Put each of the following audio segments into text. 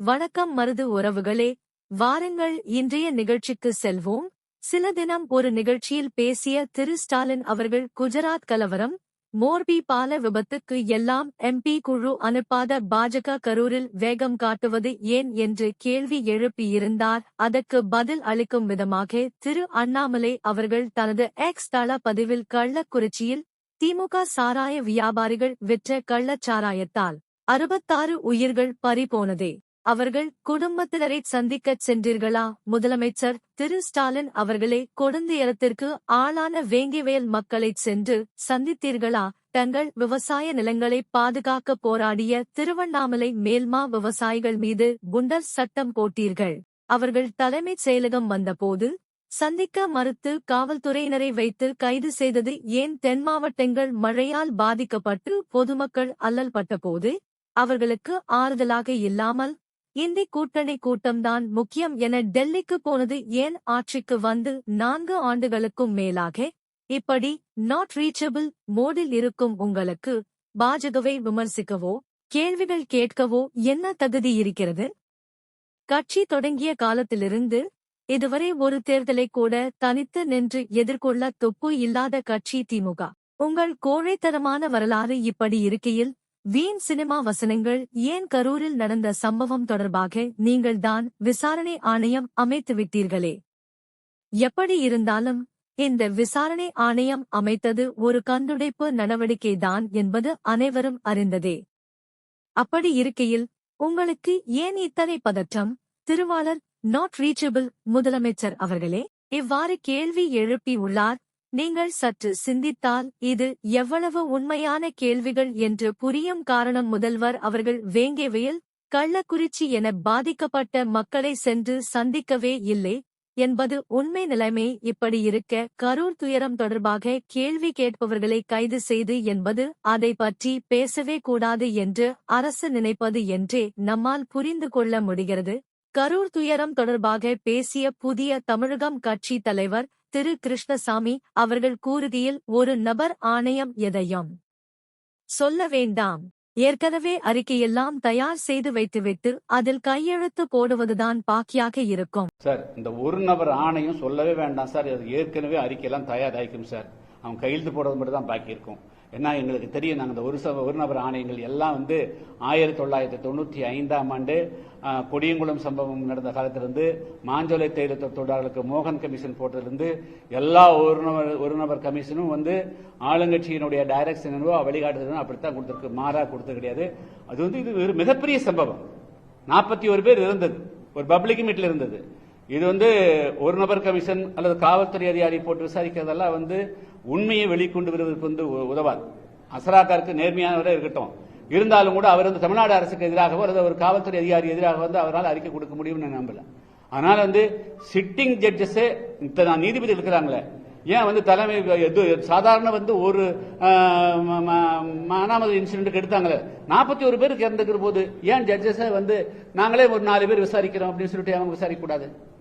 வணக்கம் மருது உறவுகளே வாருங்கள் இன்றைய நிகழ்ச்சிக்கு செல்வோம். சில தினம் ஒரு நிகழ்ச்சியில் பேசிய திரு ஸ்டாலின் அவர்கள் குஜராத் கலவரம் மோர்பி பால விபத்துக்கு எல்லாம் எம்பி குழு அனுப்பாத பாஜக கரூரில் வேகம் காட்டுவது ஏன் என்று கேள்வி எழுப்பியிருந்தார். அதற்கு பதில் அளிக்கும் விதமாக திரு அண்ணாமலை அவர்கள் தனது எக்ஸ் தள பதிவில் கள்ளக்குறிச்சியில் திமுக சாராய வியாபாரிகள் விற்ற கள்ளச்சாராயத்தால் அறுபத்தாறு உயிர்கள் பறிபோனதே. அவர்கள் குடும்பத்தினரை சந்திக்கச் சென்றீர்களா? முதலமைச்சர் திரு. ஸ்டாலின் அவர்களே கொடுந்தியரத்திற்கு ஆளான வேங்கிவயல் மக்களைச் சென்று சந்தித்தீர்களா? தங்கள் விவசாய நிலங்களை பாதுகாக்க போராடிய திருவண்ணாமலை மேல்மா விவசாயிகள் மீது குண்டர் சட்டம் போட்டீர்கள். அவர்கள் தலைமைச் செயலகம் வந்தபோது சந்திக்க மறுத்து காவல்துறையினரை வைத்து கைது செய்தது ஏன்? தென் மாவட்டங்கள் மழையால் பாதிக்கப்பட்டு பொதுமக்கள் அல்லல் பட்டபோது அவர்களுக்கு ஆறுதலாக இல்லாமல் இந்தி கூட்டணி கூட்டம்தான் முக்கியம் என டெல்லிக்கு போனது ஏன் ஆட்சிக்கு வந்து நான்கு ஆண்டுகளுக்கும் மேலாக? இப்படி நாட் ரீச்சபிள் மோடில் இருக்கும் உங்களுக்கு பாஜகவை விமர்சிக்கவோ கேள்விகள் கேட்கவோ என்ன தகுதி இருக்கிறது? கட்சி தொடங்கிய காலத்திலிருந்து இதுவரை ஒரு தேர்தலை கூட தனித்து நின்று எதிர்கொள்ள தொப்பு இல்லாத கட்சி திமுக. உங்கள் கோழைத்தனமான வரலாறு இப்படி இருக்கையில் வீண் சினிமா வசனங்கள் ஏன் கரூரில் நடந்த சம்பவம் தொடர்பாக நீங்கள் தான் விசாரணை ஆணையம் அமைத்து விட்டீர்களே? எப்படி இருந்தாலும் இந்த விசாரணை ஆணையம் அமைத்தது ஒரு கண்டுடைப்பு நடவடிக்கைதான் என்பது அனைவரும் அறிந்ததே. அப்படி இருக்கையில் உங்களுக்கு ஏன் இத்தனை பதற்றம்? திருவாளர் நாட் ரீச்சபிள் முதலமைச்சர் அவர்களே இவ்வாறு கேள்வி எழுப்பி உள்ளார் நீங்கள் சற்று சிந்தித்தால் இது எவ்வளவு உண்மையான கேள்விகள் என்று புரியும் காரணம் முதல்வர் அவர்கள் வேங்கேவையில் கள்ளக்குறிச்சி என பாதிக்கப்பட்ட மக்களை சென்று சந்திக்கவே இல்லை என்பது உண்மை நிலைமை இப்படி இருக்க கரூர் துயரம் தொடர்பாக கேள்வி கேட்பவர்களை கைது செய்து என்பது அதை பற்றி பேசவே கூடாது என்று அரசு நினைப்பது என்றே நம்மால் புரிந்து கொள்ள முடிகிறது. கரூர் துயரம் தொடர்பாக பேசிய புதிய தமிழகம் கட்சி தலைவர் திரு கிருஷ்ணசாமி அவர்கள் கூறுகையில் ஒரு நபர் ஆணையம் எதையும் சொல்ல வேண்டாம். ஏற்கனவே அறிக்கையெல்லாம் தயார் செய்து வைத்துவிட்டு அதில் கையெழுத்து போடுவதுதான் பாக்கியாக இருக்கும். சார் இந்த ஒரு நபர் ஆணையம் சொல்லவே வேண்டாம் சார். ஏற்கனவே அறிக்கையெல்லாம் தயாராகிக்கும் சார். அவன் கையெழுத்து போடுறது மட்டும் தான் பாக்கி இருக்கும் ஏன்னா எங்களுக்கு தெரியும் நாங்கள் இந்த ஒரு சப ஒரு நபர் ஆணையங்கள் எல்லாம் வந்து ஆயிரத்தி தொள்ளாயிரத்தி தொண்ணூற்றி ஐந்தாம் ஆண்டு கொடியங்குளம் சம்பவம் நடந்த காலத்திலிருந்து மாஞ்சோலை தேயிலை தொழிலாளர்களுக்கு மோகன் கமிஷன் போட்டதிலிருந்து எல்லா ஒரு நபர் ஒரு நபர் கமிஷனும் வந்து ஆளுங்கட்சியினுடைய டைரக்ஷன் என்னவோ வழிகாட்டுதலும் அப்படித்தான் கொடுத்துருக்கு. மாறா கொடுத்தது கிடையாது. அது வந்து இது ஒரு மிகப்பெரிய சம்பவம். நாற்பத்தி ஒரு பேர் இருந்தது ஒரு பப்ளிக் மீட்டில் இருந்தது. இது வந்து ஒரு நபர் கமிஷன் அல்லது காவல்துறை அதிகாரி போட்டு விசாரிக்கிறதெல்லாம் வந்து உண்மையை வெளிக்கொண்டு வருவதற்கு வந்து உ- உதவாது. அசராக்காருக்கு நேர்மையானவரே இருக்கட்டும். இருந்தாலும் கூட அவர் வந்து தமிழ்நாடு அரசுக்கு எதிராகவோ அல்லது ஒரு காவல்துறை அதிகாரி எதிராக வந்து அவரால் அறிக்கை கொடுக்க முடியும்னு நான் நம்பல. அதனால வந்து சிட்டிங் ஜட்ஜஸே இத்தனை நீதிபதி இருக்கிறாங்களே ஏன் வந்து தலைமை எது சாதாரண வந்து ஒரு அனாமது ம- இன்சிடென்ட் எடுத்தாங்களே நாற்பத்தி ஒரு பேருக்கு இறந்துக்கிற போது ஏன் ஜட்ஜஸை வந்து நாங்களே ஒரு நாலு பேர் விசாரிக்கிறோம் அப்படின்னு சொல்லிட்டு அவங்க விசாரிக்க கூடாது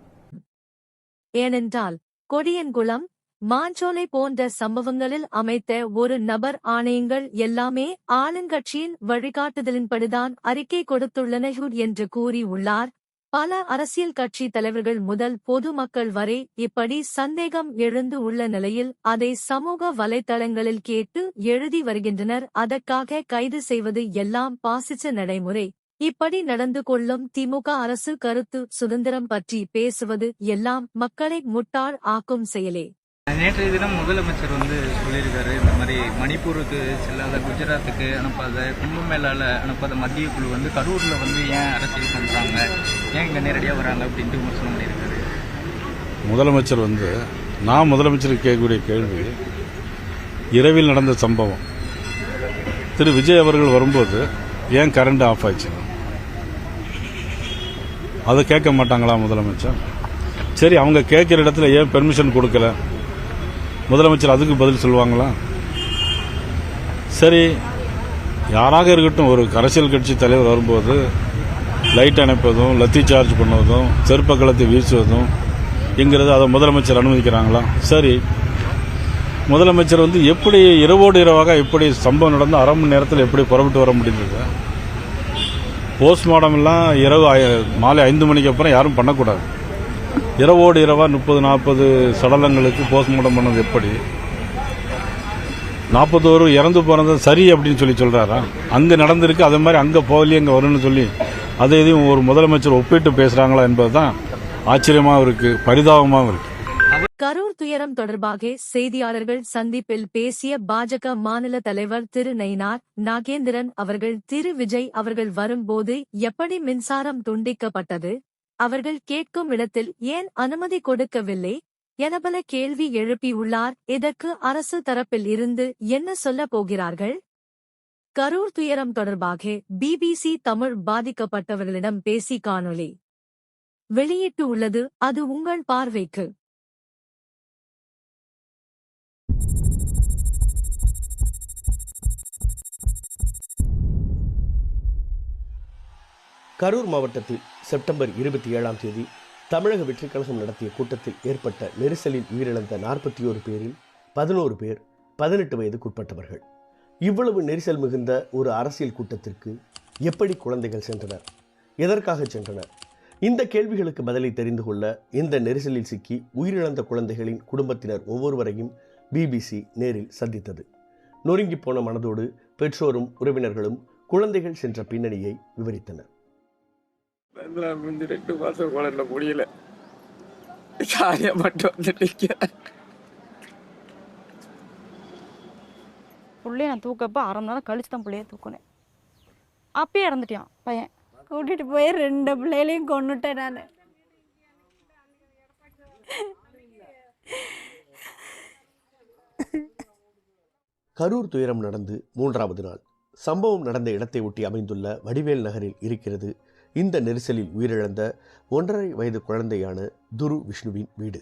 ஏனென்றால் கொடியன்குளம் மாஞ்சோலை போன்ற சம்பவங்களில் அமைத்த ஒரு நபர் ஆணையங்கள் எல்லாமே ஆளுங்கட்சியின் வழிகாட்டுதலின்படிதான் அறிக்கை கொடுத்துள்ளன என்று கூறியுள்ளார் பல அரசியல் கட்சி தலைவர்கள் முதல் பொதுமக்கள் வரை இப்படி சந்தேகம் எழுந்து உள்ள நிலையில் அதை சமூக வலைத்தளங்களில் கேட்டு எழுதி வருகின்றனர். அதற்காக கைது செய்வது எல்லாம் பாசிச்ச நடைமுறை. இப்படி நடந்து கொள்ளும் திமுக அரசு கருத்து சுதந்திரம் பற்றி பேசுவது எல்லாம் மக்களை முட்டாள் ஆக்கும் செயலே. நேற்றைய தினம் முதலமைச்சர் வந்து சொல்லியிருக்காரு இந்த மாதிரி மணிப்பூருக்கு செல்லாத குஜராத்துக்கு அனுப்பாத கும்பமேளால அனுப்பாத மத்திய குழு வந்து கரூர்ல வந்து ஏன் அரசியல் பண்றாங்க ஏன் இங்க நேரடியா வராங்க அப்படின்ட்டு விமர்சனம் பண்ணியிருக்காரு? முதலமைச்சர் வந்து நான் முதலமைச்சருக்கு கேட்கக்கூடிய கேள்வி இரவில் நடந்த சம்பவம். திரு. விஜய் அவர்கள் வரும்போது ஏன் கரண்ட் ஆஃப் ஆச்சு அதை கேட்க மாட்டாங்களா முதலமைச்சர்? சரி அவங்க கேட்குற இடத்துல ஏன் பெர்மிஷன் கொடுக்கல? முதலமைச்சர் அதுக்கு பதில் சொல்லுவாங்களா? சரி யாராக இருக்கட்டும் ஒரு அரசியல் கட்சி தலைவர் வரும்போது லைட் அணைப்பதும் லத்தி சார்ஜ் பண்ணுவதும் செருப்பக்கலத்தை வீசுவதும் என்கிறது அதை முதலமைச்சர் அனுமதிக்கிறாங்களா? சரி முதலமைச்சர் வந்து எப்படி இரவோடு இரவாக எப்படி சம்பவம் நடந்து அரை மணி நேரத்தில் எப்படி புறப்பட்டு வர முடிந்தது போஸ்ட்மார்ட்டம்லாம் இரவு மாலை ஐந்து மணிக்கு அப்புறம் யாரும் பண்ணக்கூடாது. இரவோடு இரவா முப்பது நாற்பது சடலங்களுக்கு போஸ்ட்மார்ட்டம் பண்ணது எப்படி? நாற்பத்தோரு இறந்து போனது சரி அப்படின்னு சொல்லி சொல்றாரா? அங்க நடந்திருக்கு அதே மாதிரி அங்க போகலையே அங்க வரும்னு சொல்லி. அதை எதையும் ஒரு முதலமைச்சர் ஒப்பிட்டு பேசுறாங்களா என்பதுதான் ஆச்சரியமாகவும் இருக்கு பரிதாபமாகவும் இருக்கு. கரூர் துயரம் தொடர்பாக செய்தியாளர்கள் சந்திப்பில் பேசிய பாஜக மாநில தலைவர் திரு நயினார் நாகேந்திரன் அவர்கள் திரு விஜய் அவர்கள் வரும்போது எப்படி மின்சாரம் துண்டிக்கப்பட்டது? அவர்கள் கேட்கும் இடத்தில் ஏன் அனுமதி கொடுக்கவில்லை? என பல கேள்வி எழுப்பியுள்ளார் இதற்கு அரசு தரப்பில் இருந்து என்ன சொல்லப் போகிறார்கள்? கரூர் துயரம் தொடர்பாக பிபிசி தமிழ் பாதிக்கப்பட்டவர்களிடம் பேசி காணொளி வெளியிட்டு உள்ளது அது உங்கள் பார்வைக்கு. கரூர் மாவட்டத்தில் செப்டம்பர் இருபத்தி ஏழாம் தேதி தமிழக வெற்றிக் கழகம் நடத்திய கூட்டத்தில் ஏற்பட்ட நெரிசலில் உயிரிழந்த நாற்பத்தி ஓரு பேரில் பதினோரு பேர் பதினெட்டு வயதுக்குட்பட்டவர்கள். இவ்வளவு நெரிசல் மிகுந்த ஒரு அரசியல் கூட்டத்திற்கு எப்படி குழந்தைகள் சென்றனர்? எதற்காக சென்றனர்? இந்த கேள்விகளுக்கு பதிலை தெரிந்து கொள்ள இந்த நெரிசலில் சிக்கி உயிரிழந்த குழந்தைகளின் குடும்பத்தினர் ஒவ்வொருவரையும் பிபிசி நேரில் சந்தித்தது. நொறுங்கிப் போன மனதோடு பெற்றோரும் உறவினர்களும் குழந்தைகள் சென்ற பின்னணியை விவரித்தனர். வந்து ரெண்டு மாசம் குழந்தை முடியல. சாரியா மட்டும் வந்துட்டீங்க புள்ளைய நான் தூக்கப்போ அரை மணி நேரம் கழிச்சு தான் புள்ளைய தூக்குனேன். அப்பயே இறந்துட்டான் பையன். கூட்டிட்டு போய் ரெண்டு பிள்ளைகளையும் கொன்னுட்டேன் நான். கரூர் துயரம் நடந்து மூன்றாவது நாள். சம்பவம் நடந்த இடத்தை ஒட்டி அமைந்துள்ள வடிவேல் நகரில் இருக்கிறது இந்த நெரிசலில் உயிரிழந்த ஒன்றரை வயது குழந்தையான துரு விஷ்ணுவின் வீடு.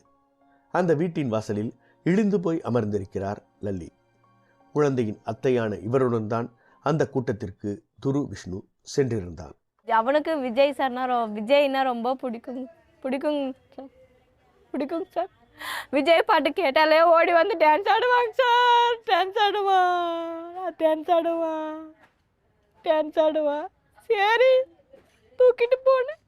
அந்த வீட்டின் வாசலில் இழிந்து போய் அமர்ந்திருக்கிறார் லல்லி. குழந்தையின் அத்தையான இவருடன் தான் அந்த கூட்டத்திற்கு துரு விஷ்ணு சென்றிருந்தான். அவனுக்கு விஜய் சார்னா விஜய்னா ரொம்ப பிடிக்கும் பிடிக்கும் சார் பிடிக்கும் சார். விஜய் பாட்டு கேட்டாலே ஓடி வந்து டான்ஸ் ஆடுவாங்க சார் டான்ஸ் ஆடுவான் டான்ஸ் ஆடுவான் டான்ஸ் ஆடுவான் சரி. தூக்கிட்டு போனேன்.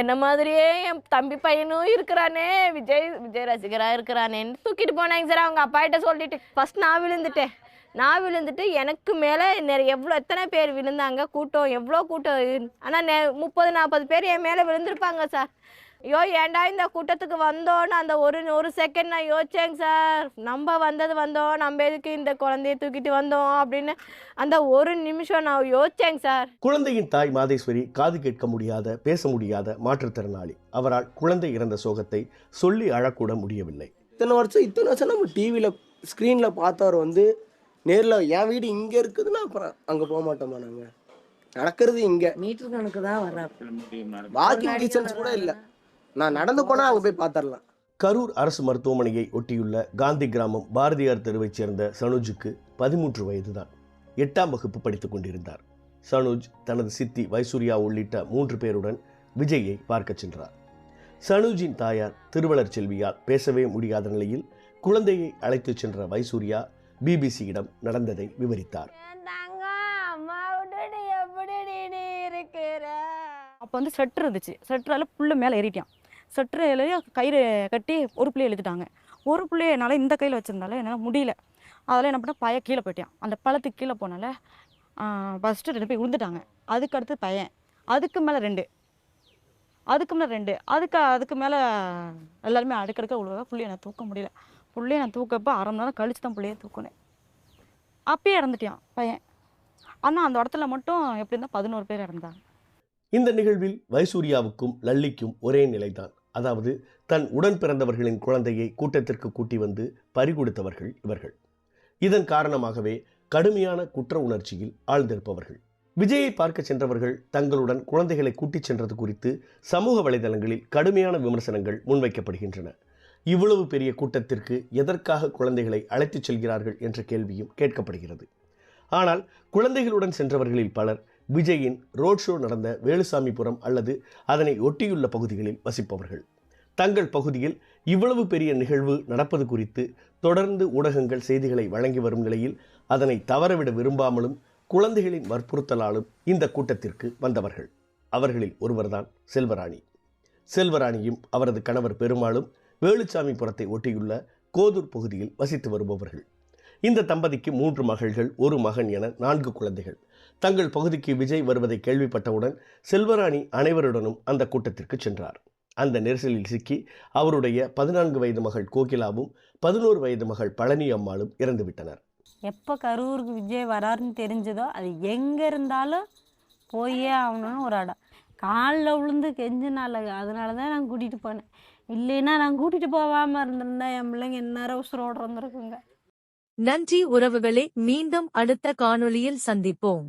என்ன மாதிரியே என் தம்பி பையனும் இருக்கிறானே விஜய் விஜய் ரசிகராக இருக்கிறானேன்னு தூக்கிட்டு போனாங்க சார் அவங்க அப்பா கிட்ட சொல்லிட்டு ஃபர்ஸ்ட் நான் விழுந்துட்டேன். நான் விழுந்துட்டு எனக்கு மேலே நிறைய எவ்வளோ எத்தனை பேர் விழுந்தாங்க கூட்டம் எவ்வளோ கூட்டம்? ஆனால் நெ முப்பது நாற்பது பேர் என் மேலே விழுந்திருப்பாங்க சார் ஐயோ ஏன்டா இந்த கூட்டத்துக்கு வந்தோன்னு அந்த ஒரு ஒரு செகண்ட் நான் யோசிச்சேங்க சார். நம்ம வந்தது வந்தோம் நம்ம எதுக்கு இந்த குழந்தைய தூக்கிட்டு வந்தோம் அப்படின்னு அந்த ஒரு நிமிஷம் நான் யோசிச்சேங்க சார். குழந்தையின் தாய் மாதேஸ்வரி காது கேட்க முடியாத பேச முடியாத மாற்றுத்திறனாளி. அவரால் குழந்தை இறந்த சோகத்தை சொல்லி அழக்கூட முடியவில்லை. இத்தனை வருஷம் இத்தனை வருஷம் நம்ம டிவியில் ஸ்க்ரீனில் பார்த்தவர் வந்து நேரில் என் வீடு இங்கே இருக்குதுன்னா அப்புறம் அங்கே போக மாட்டோமா நாங்கள் நடக்கிறது இங்கே. மீட்டர் கணக்கு தான் வர்றா வாக்கிங் டிஸ்டன்ஸ் கூட இல்லை. நான் நடந்து போனால் அங்கே போய் பார்த்துடலாம் கரூர் அரசு மருத்துவமனையை ஒட்டியுள்ள காந்தி கிராமம் பாரதியார் தெருவைச் சேர்ந்த சனுஜுக்கு பதிமூன்று வயதுதான். எட்டாம் வகுப்பு படித்துக் கொண்டிருந்தார். சனுஜ் தனது சித்தி வைசூரியா உள்ளிட்ட மூன்று பேருடன் விஜயை பார்க்கச் சென்றார். சனுஜின் தாயார் திருவளர் செல்வியால் பேசவே முடியாத நிலையில் குழந்தையை அழைத்துச் சென்ற வைசூரியா பிபிசியிடம் நடந்ததை விவரித்தார். அப்போ வந்து ஸ்வெட்டர் இருந்துச்சு. ஸ்வெட்டரால் புல்லு மேலே ஏறிட்டான். ஸ்வெட்டர்லேயே கயிறு கட்டி ஒரு பிள்ளைய எழுதிட்டாங்க ஒரு பிள்ளைய என்னால் இந்த கையில் வச்சிருந்தால என்னால் முடியல. அதில் என்ன பண்ணால் பையன் கீழே போயிட்டான். அந்த பழத்துக்கு கீழே போனால ஃபஸ்ட்டு ரெண்டு பேர் விழுந்துட்டாங்க. அதுக்கு அடுத்து பையன். அதுக்கு மேலே ரெண்டு. அதுக்கு மேலே ரெண்டு. அதுக்கு அதுக்கு மேலே எல்லாருமே அடுக்கடுக்க உழுவாங்க புள்ளைய நான் தூக்க முடியல. புள்ளைய நான் தூக்கப்போ அரை மணி நேரம் கழிச்சு தான் புள்ளைய தூக்குனேன். அப்பயே இறந்துட்டான் பையன். ஆனால் அந்த இடத்துல மட்டும் எப்படி இருந்தால் பதினோரு பேர் இறந்தாங்க. இந்த நிகழ்வில் வைசூர்யாவுக்கும் லல்லிக்கும் ஒரே நிலைதான். அதாவது தன் உடன் பிறந்தவர்களின் குழந்தையை கூட்டத்திற்கு கூட்டி வந்து பறிகொடுத்தவர்கள் இவர்கள். இதன் காரணமாகவே கடுமையான குற்ற உணர்ச்சியில் ஆழ்ந்திருப்பவர்கள். விஜயை பார்க்க சென்றவர்கள் தங்களுடன் குழந்தைகளை கூட்டிச் சென்றது குறித்து சமூக வலைதளங்களில் கடுமையான விமர்சனங்கள் முன்வைக்கப்படுகின்றன. இவ்வளவு பெரிய கூட்டத்திற்கு எதற்காக குழந்தைகளை அழைத்துச் செல்கிறார்கள் என்ற கேள்வியும் கேட்கப்படுகிறது. ஆனால் குழந்தைகளுடன் சென்றவர்களில் பலர் விஜயின் ரோட் ஷோ நடந்த வேலுசாமிபுரம் அல்லது அதனை ஒட்டியுள்ள பகுதிகளில் வசிப்பவர்கள். தங்கள் பகுதியில் இவ்வளவு பெரிய நிகழ்வு நடப்பது குறித்து தொடர்ந்து ஊடகங்கள் செய்திகளை வழங்கி வரும் நிலையில் அதனை தவறவிட விரும்பாமலும் குழந்தைகளின் வற்புறுத்தலாலும் இந்த கூட்டத்திற்கு வந்தவர்கள். அவர்களில் ஒருவர்தான் செல்வராணி. செல்வராணியும் அவரது கணவர் பெருமாளும் வேலுச்சாமிபுரத்தை ஒட்டியுள்ள கோதூர் பகுதியில் வசித்து வருபவர்கள். இந்த தம்பதிக்கு மூன்று மகள்கள் ஒரு மகன் என நான்கு குழந்தைகள். தங்கள் பகுதிக்கு விஜய் வருவதை கேள்விப்பட்டவுடன் செல்வராணி அனைவருடனும் அந்த கூட்டத்திற்கு சென்றார். அந்த நெரிசலில் சிக்கி அவருடைய பதினான்கு வயது மகள் கோகிலாவும் பதினோரு வயது மகள் பழனி அம்மாளும் இறந்துவிட்டனர். எப்போ கரூருக்கு விஜய் வராருன்னு தெரிஞ்சதோ அது எங்கே இருந்தாலும் போயே ஆகணும்னு ஒரு அடம். காலில் விழுந்து கெஞ்சினால அதனால தான் நான் கூட்டிகிட்டு போனேன். இல்லைன்னா நான் கூட்டிகிட்டு போகாமல் இருந்திருந்தா என் பிள்ளைங்க இந்நேரம் உசுரோடு இருந்திருக்குங்க. நன்றி உறவுகளே மீண்டும் அடுத்த காணொளியில் சந்திப்போம்.